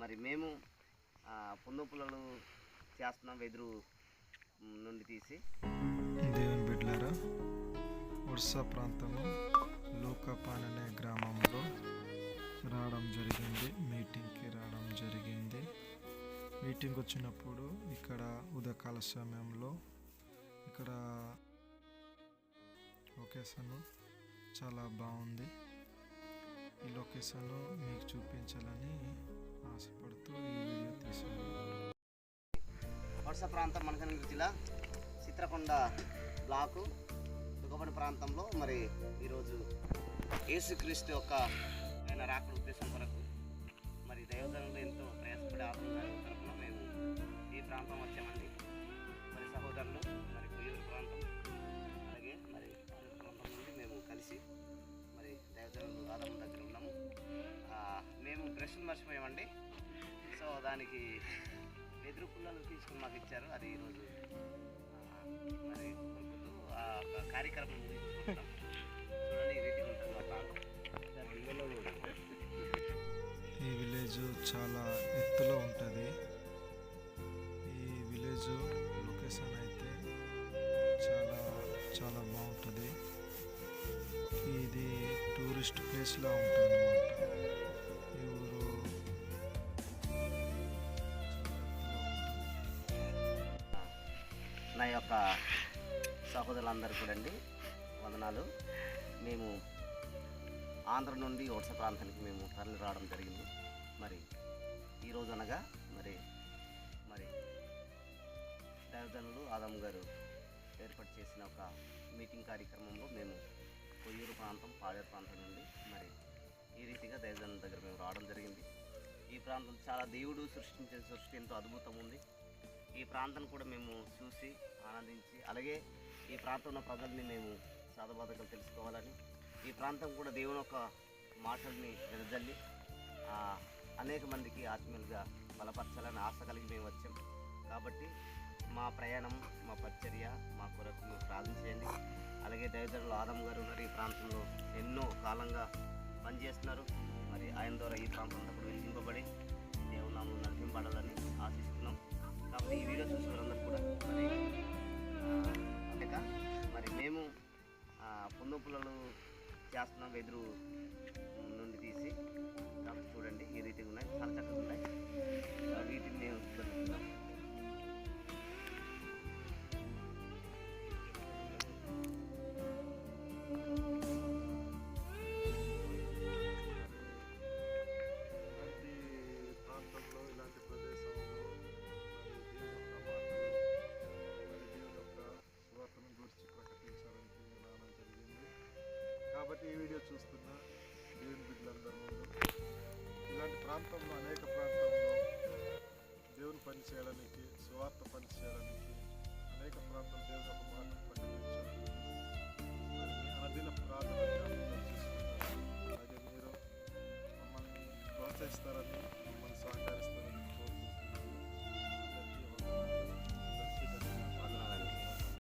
మరి మేము పుందు పుల్లలు చేస్తున్నాం వెదురు నుండి తీసి. దేవుని బిడ్డలారా వర్షా ప్రాంతము లోకపాన్ అనే గ్రామంలో రావడం జరిగింది మీటింగ్కి రావడం జరిగింది. మీటింగ్ వచ్చినప్పుడు ఇక్కడ ఉదయకాల సమయంలో ఇక్కడ లొకేషన్ చాలా బాగుంది. లొకేషన్ మీకు చూపించాలని ఆశపడుతూ ఈ వీడియో ప్రాంతం మనకనగిరి జిల్లా చిత్రకొండ బ్లాకు దుగబడి ప్రాంతంలో మరి ఈరోజు యేసుక్రీస్తు యొక్క ఆయన రాకడ ఉద్దేశం కొరకు మరి దైవజనులు ఎంతో ప్రయాసపడి ఆత్మగారి మేము బ్రష్లు మర్చిపోయామండి. సో దానికి వెదురు పుల్లలు తీసుకుని మాకు ఇచ్చారు. అది ఈరోజు మరి ఆ కార్యక్రమం ముగించుకుంటున్నాం చూడండి ఈ రీతిగా ఉంటుంది మా ప్రాంతం ఈ విలేజ్ చాలా ఎత్తులో ఉంటుంది. ఈ విలేజ్ లొకేషన్ అయితే చాలా చాలా బాగుంటుంది. ఇది టూరిస్ట్ ప్లేస్లా ఉంటుంది నా యొక్క సహోదరులందరూ కూడా అండి వందనాలు. మేము ఆంధ్ర నుండి ఒడిశా ప్రాంతానికి మేము తరలి రావడం జరిగింది. మరి ఈరోజు అనగా మరి మరి దైవజనులు ఆదమ్ గారు ఏర్పాటు చేసిన ఒక మీటింగ్ కార్యక్రమంలో మేము కొయ్యూరు ప్రాంతం పాడేరు ప్రాంతం నుండి మరి ఈ రీతిగా దైవజనుల దగ్గర మేము రావడం జరిగింది. ఈ ప్రాంతం చాలా దేవుడు సృష్టించిన సృష్టి ఎంతో అద్భుతం ఉంది. ఈ ప్రాంతాన్ని కూడా మేము చూసి ఆనందించి అలాగే ఈ ప్రాంతంలో ప్రజల్ని మేము సాధబాధకలు తెలుసుకోవాలని ఈ ప్రాంతం కూడా దేవుని యొక్క మాటల్ని వెదజల్లి అనేక మందికి ఆత్మీయులుగా బలపరచాలని ఆశ కలిగి మేము వచ్చాం. కాబట్టి మా ప్రయాణం మా పరిచర్య మా కొరకు మీరు ప్రార్థించేయండి అలాగే దైవజనులు ఆదం గారు ఉన్నారు ఈ ప్రాంతంలో ఎన్నో కాలంగా పనిచేస్తున్నారు. మరి ఆయన ద్వారా ఈ ప్రాంతం అంతా కూడా వెలిగింపబడి దేవునామం నడిపింపడాలని ఆశిస్తున్నాం. కాబట్టి ఈ వీడియో చూసిన వాళ్ళందరూ కూడా మరి ఆ, మరి మేము పొందు పుల్లలు చేస్తున్నాం వెదురు ఈ వీడియో చూస్తున్న. దేవుని బిడ్డలందరూ ఇలాంటి ప్రాంతంలో అనేక ప్రాంతంలో దేవుని పని చేయడానికి సువార్త పని చేయడానికి అనేక ప్రాంతాలు దేవుని యొక్క మాటలు